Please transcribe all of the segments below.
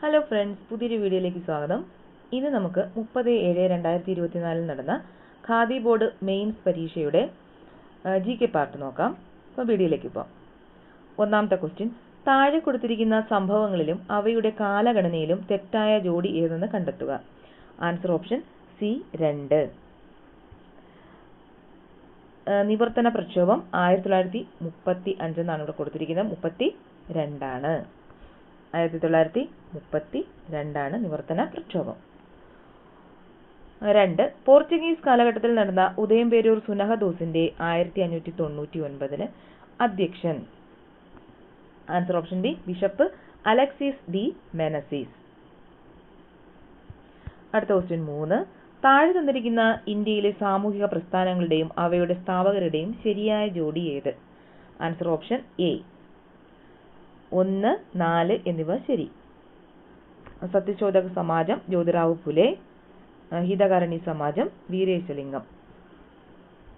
Hello friends പുതിയൊരു വീഡിയോയിലേക്ക് സ്വാഗതം. ഇന്ന് നമുക്ക് മുപ്പത് ഏഴ് രണ്ടായിരത്തി ഇരുപത്തിനാലിൽ നടന്ന ഖാദി ബോർഡ് മെയിൻസ് പരീക്ഷയുടെ ജി കെ പാർട്ട് നോക്കാം. അപ്പോൾ വീഡിയോയിലേക്ക് പോകാം ഒന്നാമത്തെ ക്വസ്റ്റ്യൻ താഴെ കൊടുത്തിരിക്കുന്ന സംഭവങ്ങളിലും അവയുടെ കാലഗണനയിലും തെറ്റായ ജോഡി ഏതെന്ന് കണ്ടെത്തുക. ആൻസർ ഓപ്ഷൻ സി രണ്ട്. നിവർത്തന പ്രക്ഷോഭം ആയിരത്തി തൊള്ളായിരത്തി മുപ്പത്തി അഞ്ചെന്നാണ് ഇവിടെ കൊടുത്തിരിക്കുന്നത്. മുപ്പത്തി രണ്ടാണ്. ആയിരത്തി തൊള്ളായിരത്തി മുപ്പത്തി രണ്ടാണ് നിവർത്തന പ്രക്ഷോഭം. രണ്ട് പോർച്ചുഗീസ് കാലഘട്ടത്തിൽ നടന്ന ഉദയം ഉദയംപേരൂർ സുനഹദോസിന്റെ ആയിരത്തി അഞ്ഞൂറ്റി തൊണ്ണൂറ്റി ഒൻപതിന് അധ്യക്ഷൻ. Answer option B bishop Alexis de Menezes. അടുത്ത ക്വസ്റ്റ്യൻ മൂന്ന് താഴെ തന്നിരിക്കുന്ന ഇന്ത്യയിലെ സാമൂഹിക പ്രസ്ഥാനങ്ങളുടെയും അവയുടെ സ്ഥാപകരുടെയും ശരിയായ ജോഡി ഏത്? ആൻസർ ഓപ്ഷൻ എ ഒന്ന് നാല് എന്നിവ ശരി. സത്യശോധക സമാജം ജ്യോതിറാവു ഫുലെ. ഹിതകാരണി സമാജം വീരേശലിംഗം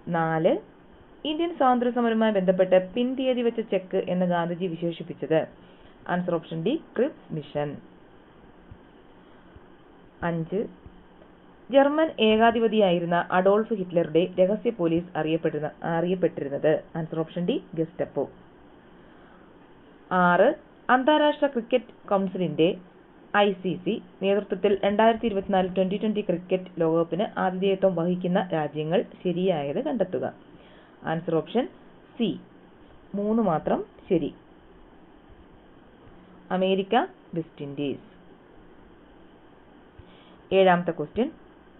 നാല് ഇന്ത്യൻ സ്വാതന്ത്ര്യ സമരവുമായി ബന്ധപ്പെട്ട് പിൻതീയതി വെച്ച ചെക്ക് എന്ന് ഗാന്ധിജി വിശേഷിപ്പിച്ചത്. Answer option D Cripps mission അഞ്ച് ജർമ്മൻ ഏകാധിപതിയായിരുന്ന അഡോൾഫ് ഹിറ്റ്ലറുടെ രഹസ്യ പോലീസ് അറിയപ്പെടുന്ന അറിയപ്പെട്ടിരുന്നത്. Answer option D Gestapo. ആറ് അന്താരാഷ്ട്ര ക്രിക്കറ്റ് കൗൺസിലിന്റെ ഐ സി സി നേതൃത്വത്തിൽ രണ്ടായിരത്തി ഇരുപത്തിനാല് ട്വന്റി ട്വന്റി ക്രിക്കറ്റ് ലോകകപ്പിന് ആതിഥേയത്വം വഹിക്കുന്ന രാജ്യങ്ങൾ ശരിയായത് കണ്ടെത്തുക. ആൻസർ ഓപ്ഷൻ സി മൂന്ന് മാത്രം ശരി. അമേരിക്ക വെസ്റ്റ് ഇൻഡീസ് ഏഴാമത്തെ ക്വസ്റ്റ്യൻ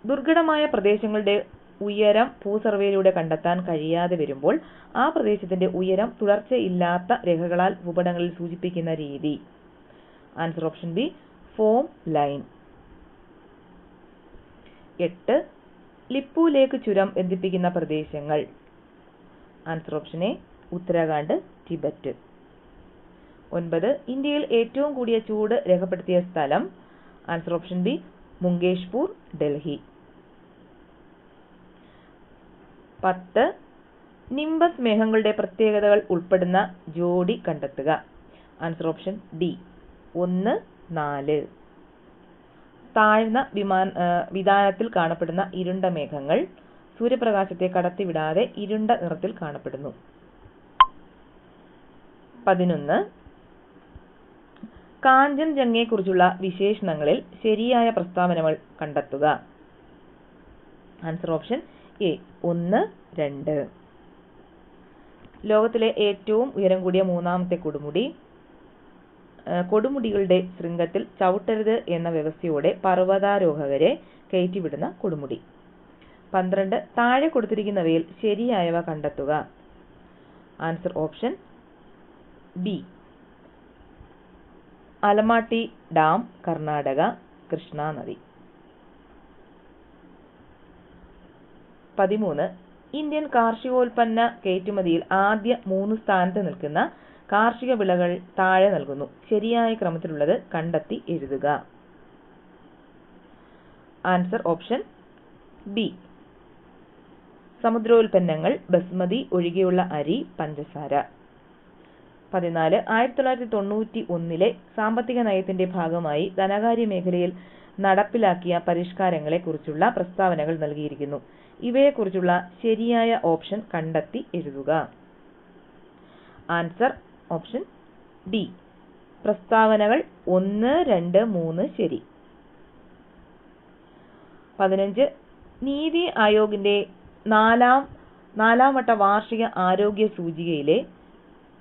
ദുർഘടമായ പ്രദേശങ്ങളുടെ ഉയരം ഭൂസർവേയിലൂടെ കണ്ടെത്താൻ കഴിയാതെ വരുമ്പോൾ ആ പ്രദേശത്തിന്റെ ഉയരം തുടർച്ചയില്ലാത്ത രേഖകളാൽ ഭൂപടങ്ങളിൽ സൂചിപ്പിക്കുന്ന രീതി. Answer option B form line എട്ട് ലിപ്പു ലേക്ക് ചുരം ബന്ധിപ്പിക്കുന്ന പ്രദേശങ്ങൾ. Answer option A Uttarakhand Tibet. ഒൻപത് ഇന്ത്യയിൽ ഏറ്റവും കൂടിയ ചൂട് രേഖപ്പെടുത്തിയ സ്ഥലം. Answer option B Mungeshpur Delhi. പത്ത്. നിംബസ് മേഘങ്ങളുടെ പ്രത്യേകതകൾ ഉൾപ്പെടുന്ന ജോഡി കണ്ടെത്തുക. ആൻസർ ഓപ്ഷൻ ഡി ഒന്ന് നാല്. താഴ്ന്ന വിമാന വിധാനത്തിൽ കാണപ്പെടുന്ന ഇരുണ്ട മേഘങ്ങൾ സൂര്യപ്രകാശത്തെ കടത്തിവിടാതെ ഇരുണ്ട നിറത്തിൽ കാണപ്പെടുന്നു. പതിനൊന്ന്. കാഞ്ചൻജംഗയെക്കുറിച്ചുള്ള വിശേഷണങ്ങളിൽ ശരിയായ പ്രസ്താവനകൾ കണ്ടെത്തുക. ആൻസർ ഓപ്ഷൻ എ ഒന്ന് രണ്ട്. ലോകത്തിലെ ഏറ്റവും ഉയരം കൂടിയ മൂന്നാമത്തെ കൊടുമുടി. കൊടുമുടികളുടെ ശൃംഗത്തിൽ ചവിട്ടരുത് എന്ന വ്യവസ്ഥയോടെ പർവതാരോഹകരെ കയറ്റിവിടുന്ന കൊടുമുടി. പന്ത്രണ്ട് താഴെ കൊടുത്തിരിക്കുന്നവയിൽ ശരിയായവ കണ്ടെത്തുക. Answer option B. Almatti dam Karnataka Krishna നദി. പതിമൂന്ന് ഇന്ത്യൻ കാർഷികോൽപ്പന്ന കയറ്റുമതിയിൽ ആദ്യ മൂന്ന് സ്ഥാനത്ത് നിൽക്കുന്ന കാർഷിക വിളകൾ താഴെ നൽകുന്നു. ശരിയായ ക്രമത്തിലുള്ളത് കണ്ടെത്തി എഴുതുക. ആൻസർ ഓപ്ഷൻ ബി സമുദ്രോൽപ്പന്നങ്ങൾ ബസ്മതി ഒഴികെയുള്ള അരി പഞ്ചസാര. പതിനാല് ആയിരത്തി തൊള്ളായിരത്തി തൊണ്ണൂറ്റി ഒന്നിലെ സാമ്പത്തിക നയത്തിന്റെ ഭാഗമായി ധനകാര്യ മേഖലയിൽ നടപ്പിലാക്കിയ പരിഷ്കാരങ്ങളെ കുറിച്ചുള്ള പ്രസ്താവനകൾ നൽകിയിരിക്കുന്നു. ഇവയെക്കുറിച്ചുള്ള ശരിയായ ഓപ്ഷൻ കണ്ടെത്തി എഴുതുക. Answer option D. പ്രസ്താവനകൾ ഒന്ന് രണ്ട് മൂന്ന് ശരി. പതിനഞ്ച്. നീതി ആയോഗിന്റെ നാലാം നാലാം വട്ട വാർഷിക ആരോഗ്യ സൂചികയിലെ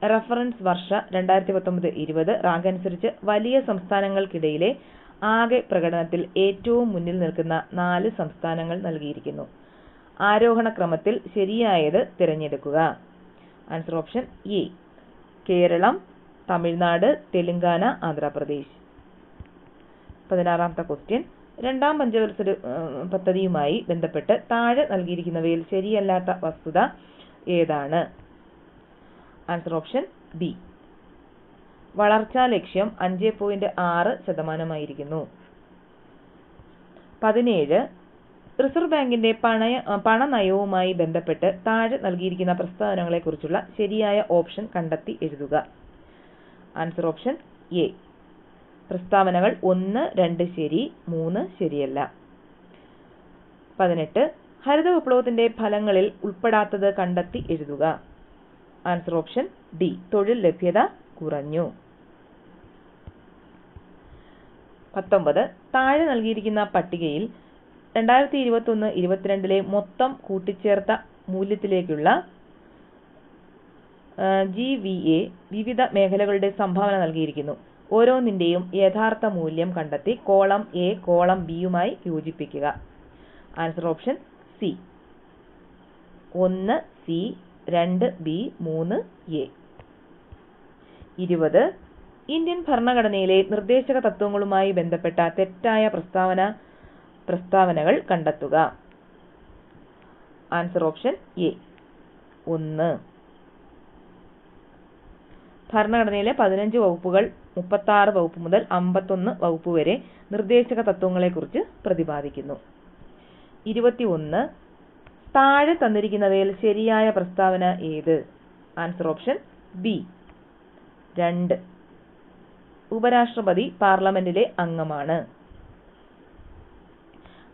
റഫറൻസ് വർഷ രണ്ടായിരത്തി പത്തൊമ്പത് ഇരുപത് റാങ്ക് അനുസരിച്ച് വലിയ സംസ്ഥാനങ്ങൾക്കിടയിലെ ആകെ പ്രകടനത്തിൽ ഏറ്റവും മുന്നിൽ നിൽക്കുന്ന നാല് സംസ്ഥാനങ്ങൾ നൽകിയിരിക്കുന്നു. ആരോഹണ ക്രമത്തിൽ ശരിയായത് തിരഞ്ഞെടുക്കുക. Answer option A Keralam Tamil Nadu Telangana Andhra Pradesh. പതിനാറാമത്തെ ക്വസ്റ്റ്യൻ രണ്ടാം പഞ്ചവത്സര പദ്ധതിയുമായി ബന്ധപ്പെട്ട് താഴെ നൽകിയിരിക്കുന്നവയിൽ ശരിയല്ലാത്ത വസ്തുത ഏതാണ്? ആൻസർ ഓപ്ഷൻ ബി വളർച്ചാ ലക്ഷ്യം അഞ്ച് പോയിന്റ് ആറ് ശതമാനമായിരിക്കുന്നു. പതിനേഴ് റിസർവ് ബാങ്കിന്റെ പണയ പണനയവുമായി ബന്ധപ്പെട്ട് താഴെ നൽകിയിരിക്കുന്ന പ്രസ്താവനകളെക്കുറിച്ചുള്ള ശരിയായ ഓപ്ഷൻ കണ്ടെത്തി എഴുതുക. Answer option A. പ്രസ്താവനകൾ ഒന്ന് രണ്ട് ശരി മൂന്ന് ശരിയല്ല. പതിനെട്ട് ഹരിത വിപ്ലവത്തിന്റെ ഫലങ്ങളിൽ ഉൾപ്പെടാത്തത് കണ്ടെത്തി എഴുതുക. Answer option D. തൊഴിൽ ലഭ്യത കുറഞ്ഞു. പത്തൊമ്പത്. താഴെ നൽകിയിരിക്കുന്ന പട്ടികയിൽ രണ്ടായിരത്തി ഇരുപത്തി ഒന്ന് ഇരുപത്തിരണ്ടിലെ മൊത്തം കൂട്ടിച്ചേർത്ത മൂല്യത്തിലേക്കുള്ള ജി വി എ വിവിധ മേഖലകളുടെ സംഭാവന നൽകിയിരിക്കുന്നു. ഓരോന്നിന്റെയും യഥാർത്ഥ മൂല്യം കണ്ടെത്തി കോളം എ കോളം ബിയുമായി യോജിപ്പിക്കുക. Answer option C. ഒന്ന് സി രണ്ട് ബി മൂന്ന് എ. ഇരുപത്. ഇന്ത്യൻ ഭരണഘടനയിലെ നിർദ്ദേശക തത്വങ്ങളുമായി ബന്ധപ്പെട്ട തെറ്റായ പ്രസ്താവന പ്രസ്താവനകൾ കണ്ടെത്തുക. Answer option A. ഒന്ന്. ഭരണഘടനയിലെ പതിനഞ്ച് വകുപ്പുകൾ മുപ്പത്തി ആറ് വകുപ്പ് മുതൽ അമ്പത്തൊന്ന് വകുപ്പ് വരെ നിർദ്ദേശക തത്വങ്ങളെക്കുറിച്ച് പ്രതിപാദിക്കുന്നു. ഇരുപത്തിയൊന്ന്. താഴെ തന്നിരിക്കുന്നവയിൽ ശരിയായ പ്രസ്താവന ഏത്? Answer option B. രണ്ട്. ഉപരാഷ്ട്രപതി പാർലമെന്റിലെ അംഗമാണ്.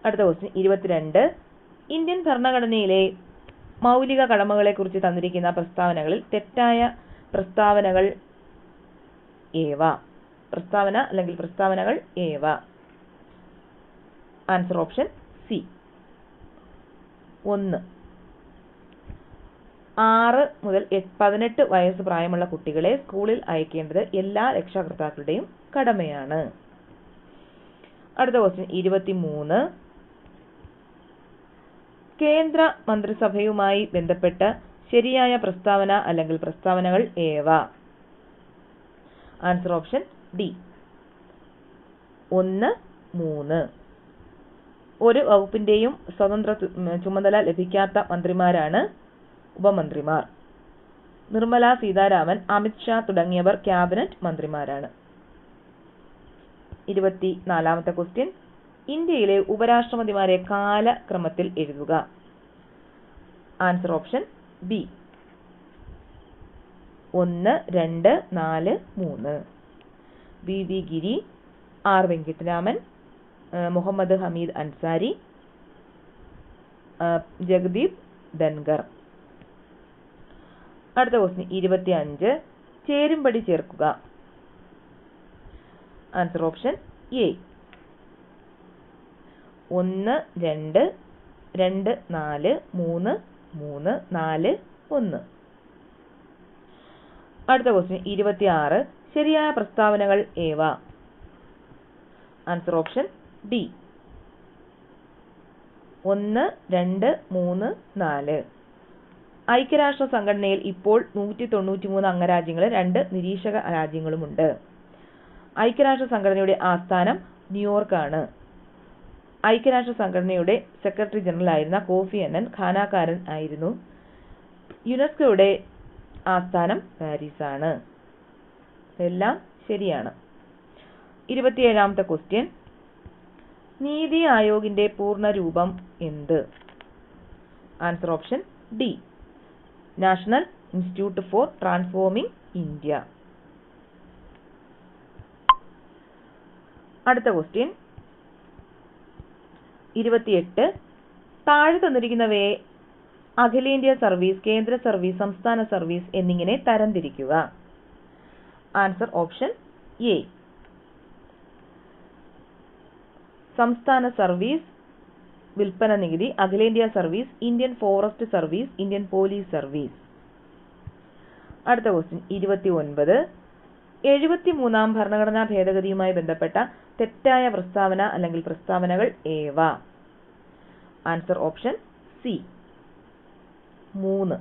അടുത്ത ക്വസ്റ്റ്യൻ ഇരുപത്തിരണ്ട്. ഇന്ത്യൻ ഭരണഘടനയിലെ മൗലിക കടമകളെക്കുറിച്ച് തന്നിരിക്കുന്ന പ്രസ്താവനകളിൽ തെറ്റായ പ്രസ്താവനകൾ ഏവ? പ്രസ്താവന അല്ലെങ്കിൽ പ്രസ്താവനകൾ ഏവ? ആൻസർ ഓപ്ഷൻ സി ഒന്ന്. ആറ് മുതൽ പതിനെട്ട് വയസ്സ് പ്രായമുള്ള കുട്ടികളെ സ്കൂളിൽ അയക്കേണ്ടത് എല്ലാ രക്ഷാകർത്താക്കളുടെയും കടമയാണ്. അടുത്ത ക്വസ്റ്റ്യൻ ഇരുപത്തിമൂന്ന്. കേന്ദ്ര മന്ത്രിസഭയുമായി ബന്ധപ്പെട്ട ശരിയായ പ്രസ്താവന അല്ലെങ്കിൽ പ്രസ്താവനകൾ ഏവ? ആൻസർ ഓപ്ഷൻ ഡി ഒന്ന് മൂന്ന്. ഒരു വകുപ്പിന്റെയും സ്വതന്ത്ര ചുമതല ലഭിക്കാത്ത മന്ത്രിമാരാണ് ഉപമന്ത്രിമാർ. നിർമ്മല സീതാരാമൻ അമിത് ഷാ തുടങ്ങിയവർ ക്യാബിനറ്റ് മന്ത്രിമാരാണ്. ഇരുപത്തി നാലാമത്തെ ക്വസ്റ്റ്യൻ. ഇന്ത്യയിലെ ഉപരാഷ്ട്രപതിമാരെ കാലക്രമത്തിൽ എഴുതുക. ആൻസർ ഓപ്ഷൻ ബി ഒന്ന് രണ്ട് നാല് മൂന്ന്. V. V. Giri R. Venkataraman Mohammad Hamid Ansari Jagdeep Dhankhar അടുത്ത ക്വസ്റ്റ്യൻ ഇരുപത്തി അഞ്ച് ചേരുംപടി ചേർക്കുക. ആൻസർ ഓപ്ഷൻ എ ഒന്ന് രണ്ട് രണ്ട് നാല് മൂന്ന് മൂന്ന് നാല് ഒന്ന്. അടുത്ത ക്വസ്റ്റ്യൻ ഇരുപത്തി ആറ് ശരിയായ പ്രസ്താവനകൾ ഏവ? ആൻസർ ഓപ്ഷൻ ഡി ഒന്ന് രണ്ട് മൂന്ന് നാല്. ഐക്യരാഷ്ട്ര സംഘടനയിൽ ഇപ്പോൾ നൂറ്റി തൊണ്ണൂറ്റി മൂന്ന് അംഗരാജ്യങ്ങളും രണ്ട് നിരീക്ഷക രാജ്യങ്ങളുമുണ്ട്. ഐക്യരാഷ്ട്ര സംഘടനയുടെ ആസ്ഥാനം ന്യൂയോർക്കാണ്. ഐക്യരാഷ്ട്ര സംഘടനയുടെ സെക്രട്ടറി ജനറൽ ആയിരുന്ന കോഫി അന്നൻ ഖാനാക്കാരൻ ആയിരുന്നു. യുനെസ്കോയുടെ ആസ്ഥാനം പാരീസ് ആണ് എല്ലാം ശരിയാണ്. ഇരുപത്തിയേഴാമത്തെ ക്വസ്റ്റ്യൻ. നീതി ആയോഗിന്റെ പൂർണ രൂപം എന്ത്? Answer option D. National institute for transforming India അടുത്ത ക്വസ്റ്റ്യൻ ഇരുപത്തിയെട്ട്. താഴെ തന്നിരിക്കുന്നവയെ അഖിലേന്ത്യാ സർവീസ് കേന്ദ്ര സർവീസ് സംസ്ഥാന സർവീസ് എന്നിങ്ങനെ തരംതിരിക്കുക. ആൻസർ ഓപ്ഷൻ എ സംസ്ഥാന സർവീസ് വിൽപ്പന നികുതി അഖിലേന്ത്യാ service Indian forest service Indian police service. അടുത്ത ക്വസ്റ്റ്യൻ ഇരുപത്തി ഒൻപത് എഴുപത്തി മൂന്നാം ഭരണഘടനാ ഭേദഗതിയുമായി ബന്ധപ്പെട്ട തെറ്റായ പ്രസ്താവന അല്ലെങ്കിൽ പ്രസ്താവനകൾ ഏവ? Answer option C. മൂന്ന്.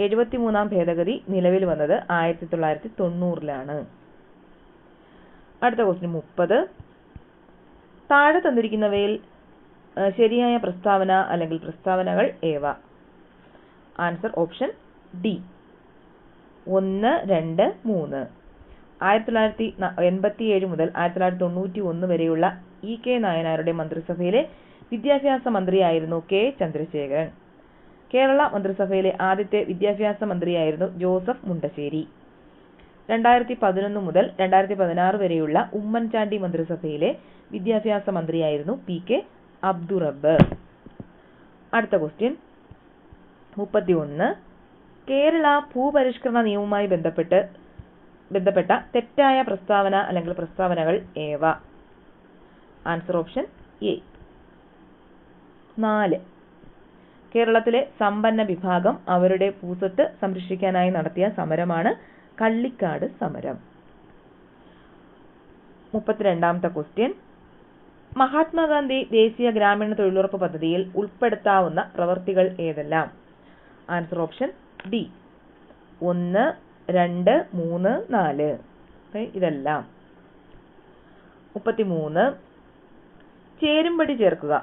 എഴുപത്തിമൂന്നാം ഭേദഗതി നിലവിൽ വന്നത് ആയിരത്തി തൊള്ളായിരത്തി തൊണ്ണൂറിലാണ് അടുത്ത ക്വസ്റ്റ്യൻ മുപ്പത്. താഴെ തന്നിരിക്കുന്നവയിൽ ശരിയായ പ്രസ്താവന അല്ലെങ്കിൽ പ്രസ്താവനകൾ ഏവ? Answer option D. ഒന്ന് രണ്ട് മൂന്ന്. ആയിരത്തി തൊള്ളായിരത്തി എൺപത്തിയേഴ് മുതൽ ആയിരത്തി തൊള്ളായിരത്തി തൊണ്ണൂറ്റി ഒന്ന് വരെയുള്ള ഇ കെ നായനാരുടെ മന്ത്രിസഭയിലെ വിദ്യാഭ്യാസ മന്ത്രിയായിരുന്നു കെ. ചന്ദ്രശേഖരൻ. കേരള മന്ത്രിസഭയിലെ ആദ്യത്തെ വിദ്യാഭ്യാസ മന്ത്രിയായിരുന്നു ജോസഫ് മുണ്ടശ്ശേരി. രണ്ടായിരത്തി പതിനൊന്ന് മുതൽ രണ്ടായിരത്തി പതിനാറ് വരെയുള്ള ഉമ്മൻചാണ്ടി മന്ത്രിസഭയിലെ വിദ്യാഭ്യാസ മന്ത്രിയായിരുന്നു പി. കെ. അബ്ദുറബ്ബ് അടുത്ത ക്വസ്റ്റ്യൻ മുപ്പത്തി ഒന്ന് കേരള ഭൂപരിഷ്കരണ നിയമവുമായി ബന്ധപ്പെട്ട് ബന്ധപ്പെട്ട തെറ്റായ പ്രസ്താവന അല്ലെങ്കിൽ പ്രസ്താവനകൾ ഏവ? ആൻസർ ഓപ്ഷൻ എ നാല്. കേരളത്തിലെ സമ്പന്ന വിഭാഗം അവരുടെ ഭൂസ്വത്ത് സംരക്ഷിക്കാനായി നടത്തിയ സമരമാണ് കള്ളിക്കാട് സമരം. മുപ്പത്തിരണ്ടാമത്തെ ക്വസ്റ്റ്യൻ മഹാത്മാഗാന്ധി ദേശീയ ഗ്രാമീണ തൊഴിലുറപ്പ് പദ്ധതിയിൽ ഉൾപ്പെടുത്താവുന്ന പ്രവർത്തികൾ ഏതെല്ലാം? ആൻസർ ഓപ്ഷൻ ഡി ഒന്ന് രണ്ട് മൂന്ന് നാല്. ഇതെല്ലാം. മുപ്പത്തിമൂന്ന്. ചേരുംപടി ചേർക്കുക.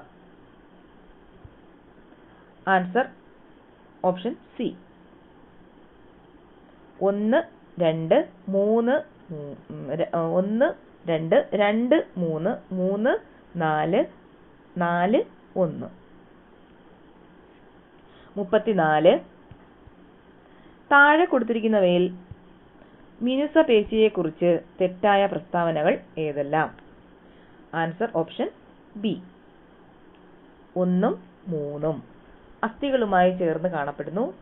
ആൻസർ ഓപ്ഷൻ സി ഒന്ന് രണ്ട് മൂന്ന് ഒന്ന് രണ്ട് രണ്ട് മൂന്ന് മൂന്ന് നാല് നാല് ഒന്ന്. മുപ്പത്തിനാല്. താഴെ കൊടുത്തിരിക്കുന്നവയിൽ മിനുസ പേശിയെക്കുറിച്ച് തെറ്റായ പ്രസ്താവനകൾ ഏതെല്ലാം? Answer option B. ഒന്നും മൂന്നും. അസ്ഥികളുമായി ചേർന്ന് കാണപ്പെടുന്നു.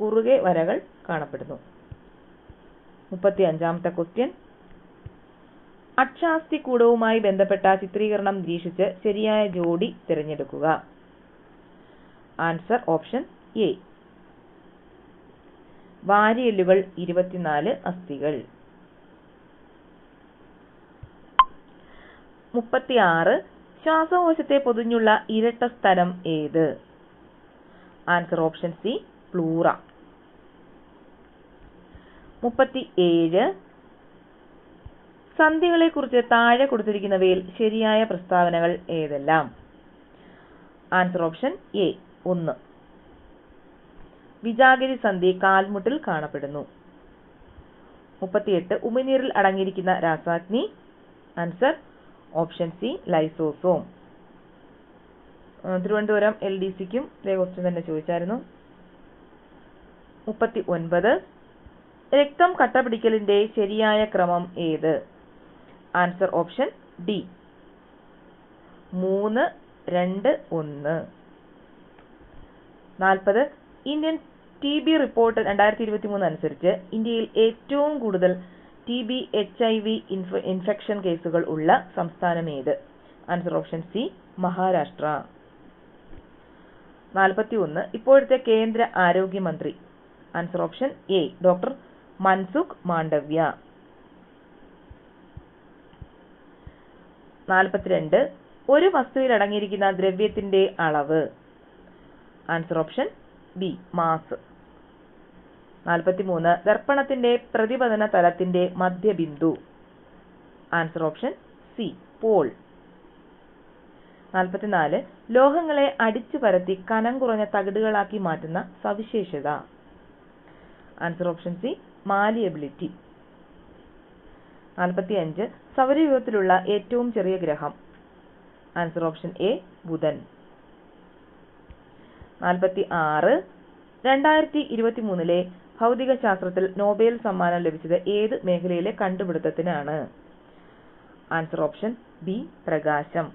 കുറുകെ വരകൾ കാണപ്പെടുന്നു. മുപ്പത്തി അഞ്ചാമത്തെ ക്വസ്റ്റ്യൻ. അക്ഷാസ്തികൂടവുമായി ബന്ധപ്പെട്ട ചിത്രീകരണം നിരീക്ഷിച്ച് ശരിയായ ജോഡി തിരഞ്ഞെടുക്കുക. ആൻസർ ഓപ്ഷൻ എ വാരിയെല്ലുകൾ ഇരുപത്തിനാല് അസ്ഥികൾ. മുപ്പത്തിയാറ്. ശ്വാസകോശത്തെ പൊതിഞ്ഞുള്ള ഇരട്ട സ്ഥലം ഏത്? Answer option C pleura. മുപ്പത്തി ഏഴ് സന്ധികളെക്കുറിച്ച് താഴെ കൊടുത്തിരിക്കുന്നവയിൽ ശരിയായ പ്രസ്താവനകൾ ഏതെല്ലാം? ആൻസർ ഓപ്ഷൻ എ ഒന്ന്. വിജാഗിരി സന്ധി കാൽമുട്ടിൽ കാണപ്പെടുന്നു. മുപ്പത്തിയെട്ട് ഉമിനീരിൽ അടങ്ങിയിരിക്കുന്ന രാസാഗ്നി. Answer option C lysosome. Thiruvananthapuram L D സിക്കും ഇതേ ക്വസ്റ്റ്യൻ തന്നെ ചോദിച്ചായിരുന്നു. മുപ്പത്തി ഒൻപത് രക്തം കട്ടപിടിക്കലിന്റെ ശരിയായ ക്രമം ഏത്? ആൻസർ ഓപ്ഷൻ ഡി മൂന്ന് രണ്ട് ഒന്ന്. നാൽപ്പത്. ഇന്ത്യൻ ടി ബി റിപ്പോർട്ട് രണ്ടായിരത്തി ഇരുപത്തി മൂന്ന് അനുസരിച്ച് ഇന്ത്യയിൽ ഏറ്റവും കൂടുതൽ T B H I V infection കേസുകൾ ഉള്ള സംസ്ഥാനം ഏത്? Answer option C Maharashtra. നാൽപ്പത്തി ഒന്ന് ഇപ്പോഴത്തെ കേന്ദ്ര ആരോഗ്യമന്ത്രി. Answer option A doctor Mansukh Mandaviya. നാൽപ്പത്തിരണ്ട് ഒരു വസ്തുവിൽ അടങ്ങിയിരിക്കുന്ന ദ്രവ്യത്തിന്റെ അളവ്. ആൻസർ ഓപ്ഷൻ ബി മാസ് നാൽപ്പത്തിമൂന്ന് ദർപ്പണത്തിന്റെ പ്രതിപതന തലത്തിന്റെ മധ്യബിന്ദു. ആൻസർ ഓപ്ഷൻ സി പോൾ നാൽപ്പത്തിനാല് ലോഹങ്ങളെ അടിച്ചു പരത്തി കനം കുറഞ്ഞ തകിടുകളാക്കി മാറ്റുന്ന സവിശേഷത. ആൻസർ ഓപ്ഷൻ സി മാലിയബിലിറ്റി നാൽപ്പത്തിയഞ്ച് സൗരയൂഥത്തിലുള്ള ഏറ്റവും ചെറിയ ഗ്രഹം. ആൻസർ ഓപ്ഷൻ എ ബുധൻ. നാൽപ്പത്തി ആറ് രണ്ടായിരത്തി ഇരുപത്തി മൂന്നിലെ ഭൗതിക ശാസ്ത്രത്തിൽ നോബൽ സമ്മാനം ലഭിച്ചത് ഏത് മേഖലയിലെ കണ്ടുപിടുത്തത്തിനാണ്? ആൻസർ ഓപ്ഷൻ ബി പ്രകാശം.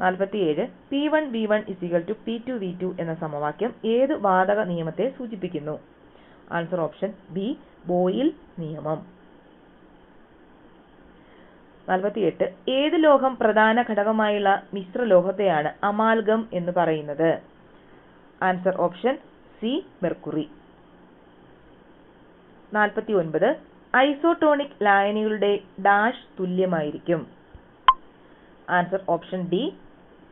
നാൽപ്പത്തിയേഴ് P one V one ഇസികൾ to P two V two എന്ന സമവാക്യം ഏത് വാതക നിയമത്തെ സൂചിപ്പിക്കുന്നു? ആൻസർ ഓപ്ഷൻ ബി ബോയിൽ നിയമം. നാൽപ്പത്തിയെട്ട് ഏത് ലോഹം പ്രധാന ഘടകമായുള്ള മിശ്ര ലോഹത്തെയാണ് അമാൽഗം എന്ന് പറയുന്നത്? ആൻസർ ഓപ്ഷൻ സി മെർക്കുറി നാൽപ്പത്തി ഒൻപത് ഐസോട്ടോണിക് ലായനികളുടെ ഡാഷ് തുല്യമായിരിക്കും. ആൻസർ ഓപ്ഷൻ ഡി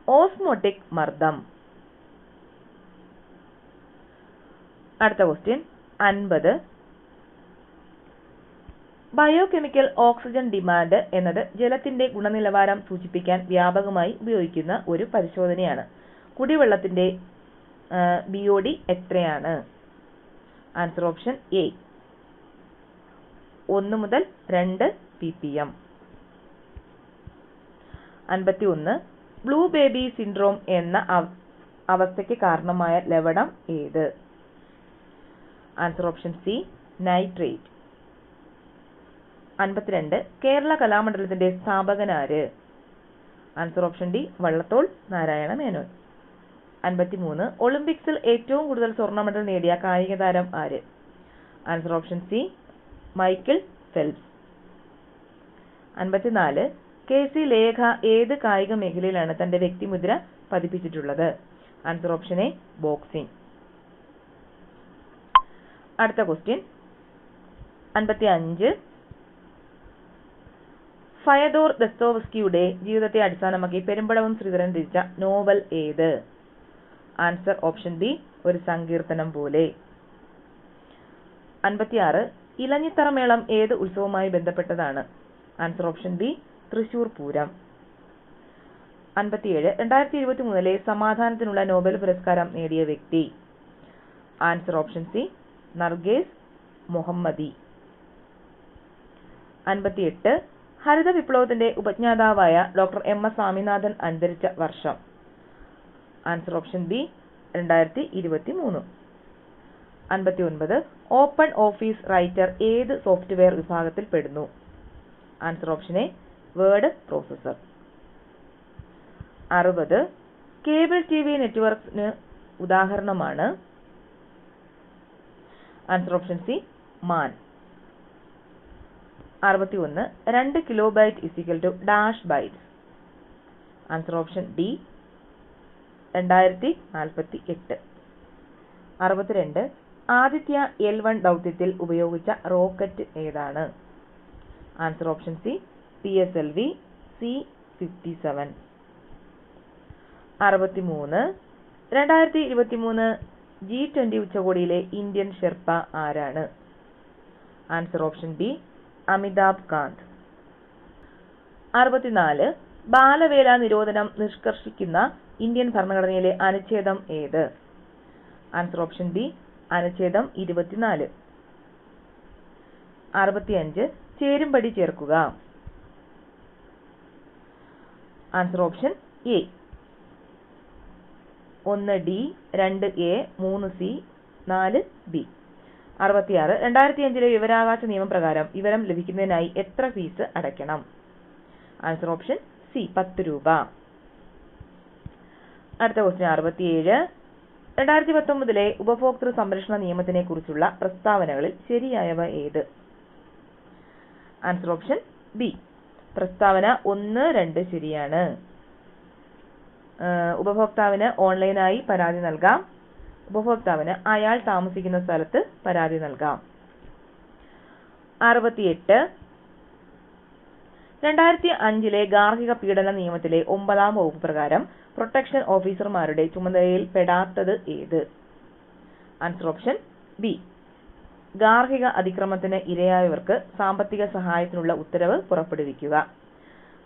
ഓസ്മോട്ടിക് മർദ്ദം. അടുത്ത ക്വസ്റ്റ്യൻ അൻപത്. ബയോകെമിക്കൽ ഓക്സിജൻ ഡിമാൻഡ് എന്നത് ജലത്തിന്റെ ഗുണനിലവാരം സൂചിപ്പിക്കാൻ വ്യാപകമായി ഉപയോഗിക്കുന്ന ഒരു പരിശോധനയാണ്. കുടിവെള്ളത്തിന്റെ ബിഒഡി എത്രയാണ്? ആൻസർ ഓപ്ഷൻ എ ഒന്ന് മുതൽ രണ്ട് പി പി എം അൻപത്തി ഒന്ന് ബ്ലൂ ബേബി സിൻഡ്രോം എന്ന അവസ്ഥയ്ക്ക് കാരണമായ ലവണം ഏത്? Answer option C nitrate. അൻപത്തിരണ്ട് കേരള കലാമണ്ഡലത്തിന്റെ സ്ഥാപകനാര് answer option D Vallathol Narayana Menon. അൻപത്തിമൂന്ന് ഒളിമ്പിക്സിൽ ഏറ്റവും കൂടുതൽ സ്വർണ മെഡൽ നേടിയ കായിക താരം ആര്? Answer option C Michael Phelps. അൻപത്തിനാല് കെ സി ലേഖ ഏത് കായിക മേഖലയിലാണ് തന്റെ വ്യക്തിമുദ്ര പതിപ്പിച്ചിട്ടുള്ളത്? Answer option A boxing. അടുത്ത ക്വസ്റ്റ്യൻ അൻപത്തി അഞ്ച് ഫയദോർ ദസ്തോവസ്കിയുടെ ജീവിതത്തെ അടിസ്ഥാനമാക്കി പെരുമ്പടവും ശ്രീധരൻ രചിച്ച നോവൽ ഏത്? ആൻസർ ഓപ്ഷൻ ബി ഒരു സങ്കീർത്തനം പോലെ. അൻപത്തിയാറ്. ഇലഞ്ഞിത്തറമേളം ഏത് ഉത്സവവുമായി ബന്ധപ്പെട്ടതാണ്? Answer option B Thrissur Pooram. അൻപത്തിയേഴ്. രണ്ടായിരത്തി ഇരുപത്തി മൂന്നിലെ സമാധാനത്തിനുള്ള നോബൽ പുരസ്കാരം നേടിയ വ്യക്തി. Answer option C Narges Mohammadi. അൻപത്തിയെട്ട്. ഹരിത വിപ്ലവത്തിന്റെ ഉപജ്ഞാതാവായ ഡോക്ടർ എം എസ് സ്വാമിനാഥൻ അന്തരിച്ച വർഷം. ആൻസർ ഓപ്ഷൻ ബി രണ്ടായിരത്തി ഇരുപത്തി മൂന്ന് അൻപത്തി ഒൻപത് ഓപ്പൺ ഓഫീസ് റൈറ്റർ ഏത് സോഫ്റ്റ്വെയർ വിഭാഗത്തിൽ പെടുന്നു? Answer option A word processor. അറുപത്. കേബിൾ ടി വി നെറ്റ്വർക്കിന് ഉദാഹരണമാണ് ആൻസർ ഓപ്ഷൻ സി മാൻ അറുപത്തി ഒന്ന് രണ്ട് kilobyte is equal to dash bytes answer option D രണ്ടായിരത്തി നാൽപ്പത്തി എട്ട് അറുപത്തിരണ്ട് ആദിത്യ എൽ വൺ ദൗത്യത്തിൽ ഉപയോഗിച്ച റോക്കറ്റ് ഏതാണ്? Answer option C P S L V C fifty seven അറുപത്തിമൂന്ന് രണ്ടായിരത്തി ഇരുപത്തി മൂന്ന് ജി ട്വന്റി ഉച്ചകോടിയിലെ ഇന്ത്യൻ ഷെർപ്പ ആരാണ്? Answer option B Amitabh Kant. അറുപത്തിനാല് ബാലവേല നിരോധനം നിഷ്കർഷിക്കുന്ന ഇന്ത്യൻ ഭരണഘടനയിലെ അനുച്ഛേദം ഏത്? ആൻസർ ഓപ്ഷൻ ബി അനുച്ഛേദം ഇരുപത്തിനാല്. അറുപത്തിയഞ്ച് ചേരുംപടി ചേർക്കുക. ആൻസർ ഓപ്ഷൻ എ ഒന്ന് ഡി രണ്ട് എ മൂന്ന് സി നാല് ബി. അറുപത്തിയാറ്. രണ്ടായിരത്തി അഞ്ചിലെ വിവരാവകാശ നിയമപ്രകാരം വിവരം ലഭിക്കുന്നതിനായി എത്ര ഫീസ് അടയ്ക്കണം? ആൻസർ ഓപ്ഷൻ സി പത്ത് രൂപ. അടുത്ത ക്വസ്റ്റ്യൻ അറുപത്തിയേഴ്. രണ്ടായിരത്തി പത്തൊമ്പതിലെ ഉപഭോക്തൃ സംരക്ഷണ നിയമത്തിനെ കുറിച്ചുള്ള പ്രസ്താവനകളിൽ ശരിയായവ ഏത്? Answer option B. പ്രസ്താവന ഒന്ന് രണ്ട് ശരിയാണ്. ഉപഭോക്താവിന് ഓൺലൈനായി പരാതി നൽകാം. ഉപഭോക്താവിന് അയാൾ താമസിക്കുന്ന സ്ഥലത്ത് പരാതി നൽകാം. അറുപത്തിയെട്ട്. രണ്ടായിരത്തി അഞ്ചിലെ ഗാർഹിക പീഡന നിയമത്തിലെ ഒമ്പതാം വകുപ്പ് പ്രകാരം പ്രൊട്ടക്ഷൻ ഓഫീസർമാരുടെ ചുമതലയിൽ പെടാത്തത് ഏത്? Answer option B. ഗാർഹിക അതിക്രമത്തിന് ഇരയായവർക്ക് സാമ്പത്തിക സഹായത്തിനുള്ള ഉത്തരവ് പുറപ്പെടുവിക്കുക.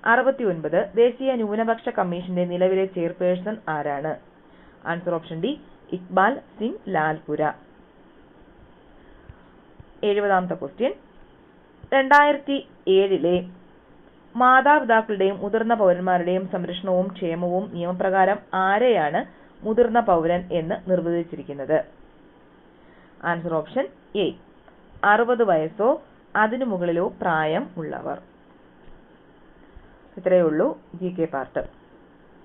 അറുപത്തിയൊൻപത് ദേശീയ ന്യൂനപക്ഷ കമ്മീഷന്റെ നിലവിലെ ചെയർപേഴ്സൺ ആരാണ്? Answer option D Iqbal Singh Lalpura. എഴുപതാമത്തെ question. രണ്ടായിരത്തി ഏഴിലെ മാതാപിതാക്കളുടെയും മുതിർന്ന പൗരന്മാരുടെയും സംരക്ഷണവും ക്ഷേമവും നിയമപ്രകാരം ആരെയാണ് മുതിർന്ന പൗരൻ എന്ന് നിർവചിച്ചിരിക്കുന്നത്? Answer option A. അറുപത് വയസ്സോ അതിനു മുകളിലോ പ്രായം ഉള്ളവർ. ഇത്രയേ ഉള്ളൂ. G K part